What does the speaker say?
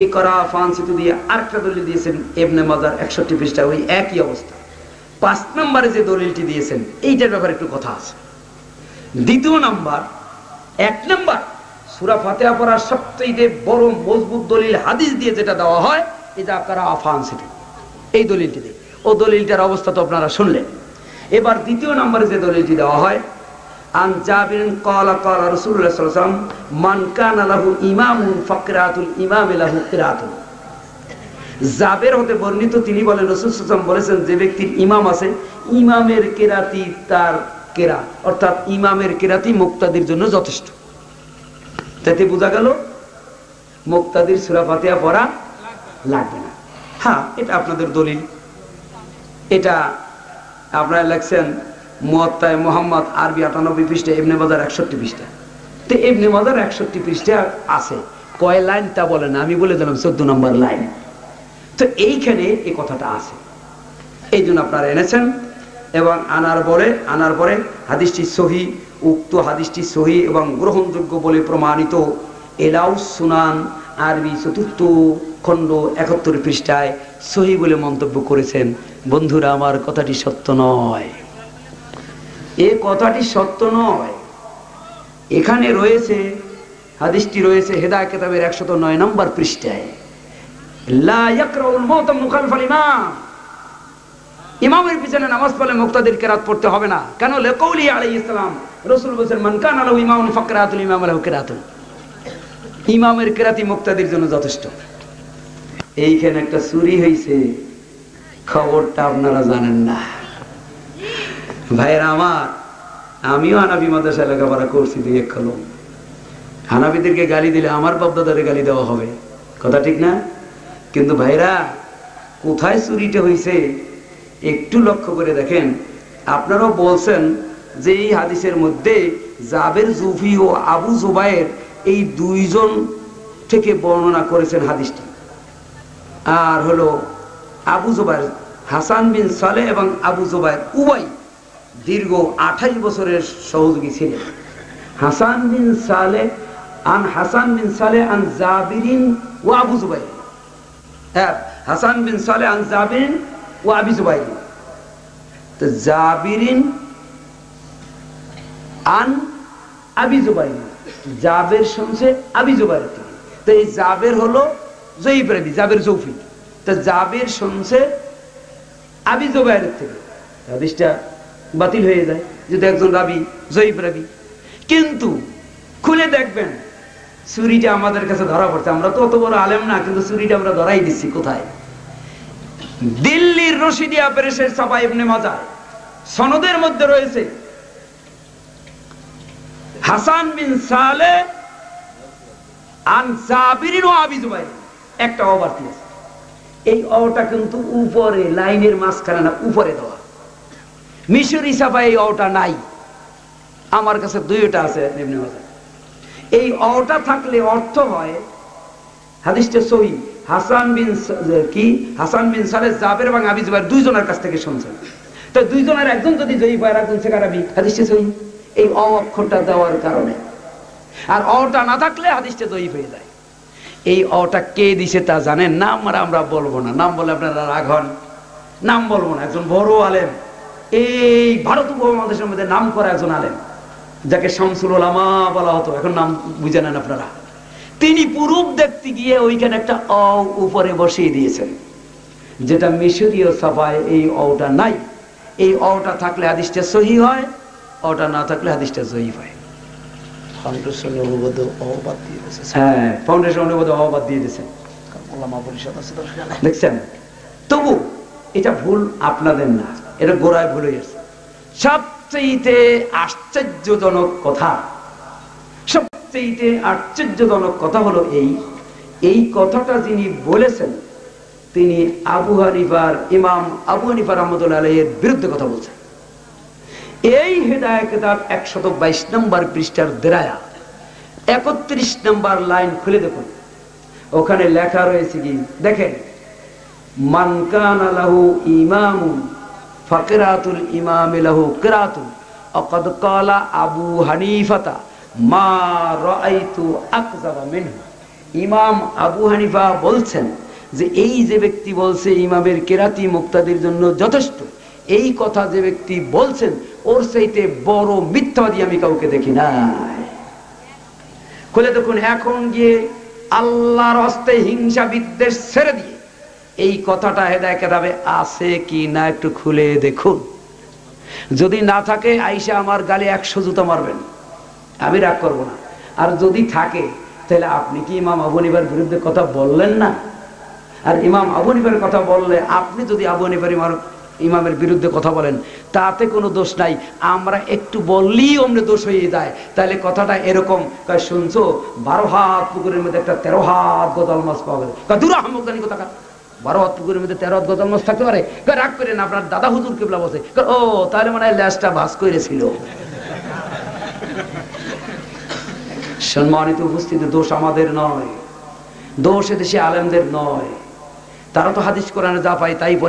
করা ফান্সিতু দিয়ে আরেকটা দলিল দিয়েছেন মাজার একষট্টি পৃষ্ঠা, ওই একই অবস্থা। পাঁচ নম্বরে যে দলিলটি দিয়েছেন, এইটার ব্যাপারে একটু কথা আছে। দ্বিতীয় নাম্বার, এক নাম্বার, সুরা ফাতেহা পড়ার সবচেয়ে বড় মজবুত দলিল হাদিস দিয়ে যেটা দেওয়া হয় এটা করা ফান্সিতু। এই দলিলটি দিয়ে। ও দলিলটার অবস্থা তো আপনারা শুনলেন। এবার দ্বিতীয় নম্বরে যে দলিলটি দেওয়া হয় জাবির হতে বর্ণিত তিনি বলেন বলেছেন, যে ব্যক্তির ইমাম আছে, ইমামের কেরাতি তার কেরাত, অর্থাৎ ইমামের কেরাতি মুক্তাদির জন্য যথেষ্ট। তাতে বোঝা গেল, মুক্তাদির সূরা পড়া লাগবে না। হ্যাঁ এটা আপনাদের দলিল। এটা আপনারা লেখছেন মোহাম্মদ আরবি আটানব্বই পৃষ্ঠা এমনি বাজার একষট্টি পৃষ্ঠা। তো এমনি বাজার একষট্টি পৃষ্ঠা আছে। কয় আমি বলে দিলাম চোদ্দ নম্বর লাইন। তো এইখানে এই কথাটা আছে। এই জন্য আপনারা এনেছেন। এবং আনার পরে আনার পরে হাদিসটি সহি, উক্ত হাদিসটি সহি এবং গ্রহণযোগ্য বলে প্রমাণিত। এলাউ সুনান আরবি চতুর্থ খণ্ড একাত্তর পৃষ্ঠায় সহি বলে মন্তব্য করেছেন। বন্ধুরা, আমার কথাটি সত্য নয়। এ কথাটি সত্য নয়। এখানে রয়েছে, হাদিসটি রয়েছে হেদা কেতাবের একশত নয় নম্বর পৃষ্ঠায়। ইমামের পিছনে নামাজ পড়লে মুক্তাদির কেরাত পড়তে হবে না। কেন? লেকৌলি আলাইহিস সালাম। রাসূল বলেছেন, মান কানা লাহু ইমামুন ফাকরাতুল ইমাম লাহু কেরাতুল ইমামের কেরাতি মুক্তাদির জন্য যথেষ্ট। এইখানে একটা চুরি হয়েছে খবরটা আপনারা জানেন না। ভাইয়েরা আমার, আমিও হানাবি মাদ্রাসা লেখাপড়া করছি দুই এক কলম। হানাবিদেরকে গালি দিলে আমার বাপদাদারে গালি দেওয়া হবে। কথা ঠিক না? কিন্তু ভাইরা কোথায় চুরিটা হয়েছে একটু লক্ষ্য করে দেখেন। আপনারাও বলছেন যে এই হাদিসের মধ্যে জাবের জুফি ও আবু জুবাইয়ের এই দুইজন থেকে বর্ণনা করেছেন হাদিসটি। আর হলো আবু জুবাইর হাসান বিন সালে এবং আবু জুবাইর উবাই। দীর্ঘ আঠাইশ বছরের সহযোগী ছিলেন। হাসান বিন সালে, আন হাসান বিন সালে আন জাবিরিন ও আবু জুবাইর। হ্যাঁ হাসান বিন সালে আন জাবিরিন ও আবি জুবাইর। তো জাবিরিন আন আবি জুবাইর। জাবের শুনছে আবি জুবাইর থেকে তো এই জাবের হলো জয়ী প্রাবী জাবের জৌফি তো জাবের শুনছে আবি জুবাইরের থেকে হাদিসটা বাতিল হয়ে যায় যদি একজন রাবি, জয়ীব রাবি। কিন্তু খুলে দেখবেন, চুরিটা আমাদের কাছে ধরা পড়ছে। আমরা তো অত বড় আলেম না, কিন্তু চুরিটা আমরা ধরাই দিচ্ছি, কোথায়? দিল্লির রশিদিয়া প্রেসের সাফা ইবনে মাজার সনদের মধ্যে রয়েছে, হাসান বিন সালে একটা অবার্তি আছে। এই অটা কিন্তু উপরে, লাইনের মাঝখানে না, উপরে দেওয়া। মিশরি সাফা এই অটা নাই। আমার কাছে দুইটা আছে এই অটা থাকলে অর্থ হয়, হাদিসটা সহি, হাসান বিন কি? হাসান বিন সালে জাবের এবং দুইজনের কাছ থেকে শুনছেন। তো দুইজনের একজন যদি হাদিসটা সহি। এই অ অক্ষরটা দেওয়ার কারণে। আর অটা না থাকলে হাদিসটা জয়ী হয়ে যায়। এই অটা কে দিছে তা জানেন? নাম আমরা বলব না। নাম বলে আপনারা রাগ হন। নাম বলব না। একজন বড় আলেম। এই ভারত উপমহাদেশের মধ্যে নাম করা একজন আলেম যাকে শামসুল ওলামা বলা হতো। এখন নাম বুঝে নেন আপনারা। তিনি পুরুপ দেখতে গিয়ে ওইখানে একটা অ উপরে বসিয়ে দিয়েছেন যেটা মিশরীয় সভায় এই অটা নাই। এই অটা থাকলে হাদিসটা সহি হয় অটা না থাকলে হাদিসটা জয়ী হয়। হ্যাঁ ফাউন্ডেশন অনুবাদে অবাদ দিয়ে দিয়েছেন দেখছেন? তবু এটা ভুল আপনাদের না। এটা গোড়ায় ভুল গেছে। সবচেয়ে আশ্চর্যজনক কথা সবচেয়ে আশ্চর্যজনক কথা হলো এই এই কথাটা যিনি বলেছেন, তিনি আবু হানিফার, ইমাম আবু হানিফার রহমতুল্লাহ আলাইয়ের বিরুদ্ধে কথা বলছেন। এই হেদায় একশত বাইশ নম্বর পৃষ্ঠার দেরায়া, একত্রিশ নম্বর লাইন খুলে দেখুন। ওখানে লেখা রয়েছে কি? দেখেন মানকান আলাহু ইমামুন ফাকিরাতুল ইমাম লাহু আবু মা রাআইতু আকযাবা মিনহু। ইমাম আবু হানিফা বলছেন যে এই যে ব্যক্তি বলছে ইমামের জন্য যথেষ্ট, এই কথা যে ব্যক্তি বলছেন, ওর সেইতে বড় মিথ্যাবাদী আমি কাউকে দেখি নাই। খুলে দেখুন, এখন গিয়ে আল্লাহর হস্তে হিংসা বিদ্বেষ ছেড়ে দিয়ে এই কথাটা হেদায় কেতাবে আছে কি না একটু খুলে দেখুন। যদি না থাকে আইসা আমার গালে একশো জুতো মারবেন। আমি রাগ করব না। আর যদি থাকে, তাহলে আপনি কি ইমাম আবনিবার বিরুদ্ধে কথা বললেন না? আর ইমাম আবনিবার কথা বললে আপনি যদি আবনিবার ইমাম, ইমামের বিরুদ্ধে কথা বলেন, তাতে কোনো দোষ নাই। আমরা একটু বললেই অমনি দোষ হয়ে যায়। তাহলে কথাটা এরকম শুনছো, বারো হাত পুকুরের মধ্যে একটা তেরো হাত গোদাল মাছ পাওয়া গেল। দূর আহমদানি কথা বারো হাত পুকুরের মধ্যে তেরো হাত মাছ থাকতে পারে। রাগ করে না, আপনার দাদা হুজুর কেবলা বসে। ও, তাহলে মানে ল্যাসটা ভাস করেছিল সম্মানিত উপস্থিতি, দোষ আমাদের নয়। দোষ এদেশে আলেমদের নয়। তারা তো হাদিস কোরআনে যা পায় তাই পরে